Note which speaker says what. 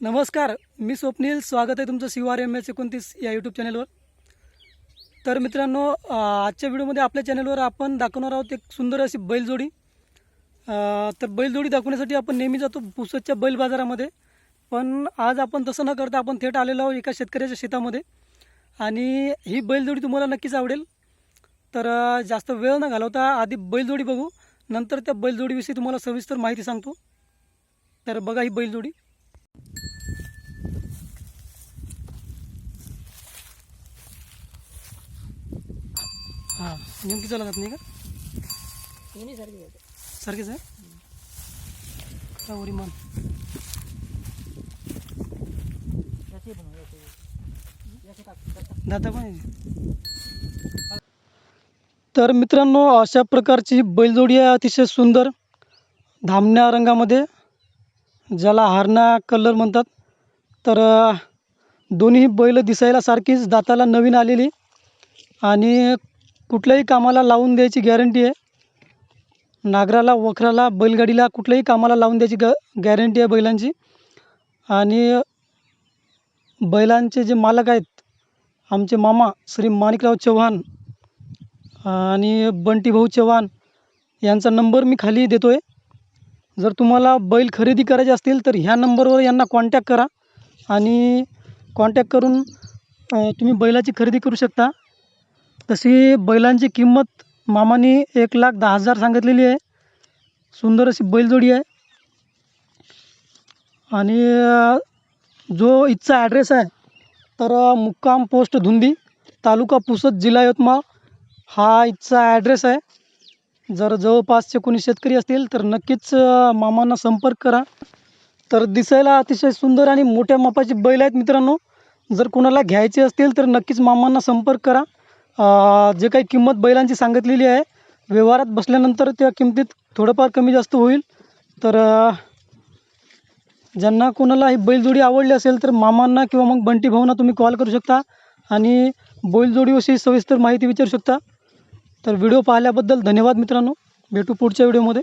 Speaker 1: नमस्कार मी स्वप्नील. स्वागत आहे तुमचं सी आर एम एस एकोणतीस या यूट्यूब चॅनलवर तर मित्रांनो आजच्या व्हिडिओमध्ये आपल्या चॅनलवर आपण दाखवणार आहोत एक सुंदर अशी बैलजोडी. तर बैलजोडी दाखवण्यासाठी आपण नेहमी जातो पुसदच्या बैल बाजारामध्ये. पण आज आपण तसं न करता आपण थेट आलेलो आहोत एका शेतकऱ्याच्या शेतामध्ये. आणि ही बैलजोडी तुम्हाला नक्कीच आवडेल. तर जास्त वेळ न घालवता आधी बैलजोडी बघू. नंतर त्या बैलजोडीविषयी तुम्हाला सविस्तर माहिती सांगतो. तर बघा ही बैलजोडी. हां. नेमकी चालत नाही का? सारखेच आहे का मान. दादा पण. तर मित्रांनो अशा प्रकारची बैलजोडी आहे अतिशय सुंदर. धामण्या रंगामध्ये ज्याला हारणा कलर म्हणतात. तर दोन्ही बैल दिसायला सारखीच दाताला नवीन आलेली. आणि कुठल्याही कामाला लावून द्यायची गॅरंटी आहे. नागराला वखराला बैलगाडीला कुठल्याही कामाला लावून द्यायची ग गॅरंटी आहे बैलांची. आणि बैलांचे जे मालक आहेत आमचे मामा श्री माणिकराव चव्हाण आणि बंटी भाऊ चव्हाण यांचा नंबर मी खाली देतो आहे जर तुम्हाला बैल खरेदी करायचे असतील तर ह्या नंबरवर यांना कॉन्टॅक्ट करा. आणि कॉन्टॅक्ट करून तुम्ही बैलाची खरेदी करू शकता. तशी बैलांची किंमत मामाने एक लाख दहा हजार सांगितलेली आहे. सुंदर अशी बैलजोडी आहे. आणि जो इथचा ॲड्रेस आहे तर मुक्काम पोस्ट धुंदी तालुका पुसद जिल्हा यवतमाळ. हा इथचा ॲड्रेस आहे. जर जवळपासचे कोणी शेतकरी असतील तर नक्कीच मामांना संपर्क करा. तर दिसायला अतिशय सुंदर आणि मोठ्या मापाची बैल आहेत मित्रांनो. जर कोणाला घ्यायचे असतील तर नक्कीच मामांना संपर्क करा. जे काही किंमत बैलांची सांगितलेली आहे व्यवहारात बसल्यानंतर त्या किमतीत थोडंफार कमी जास्त होईल. तर ज्यांना कोणाला ही बैलजोडी आवडली असेल तर मामांना किंवा मग बंटी भाऊंना तुम्ही कॉल करू शकता आणि बैलजोडीविषयी सविस्तर माहिती विचारू शकता. तर व्हिडिओ पाहिल्याबद्दल धन्यवाद मित्रांनो. भेटू पुढच्या व्हिडिओमध्ये.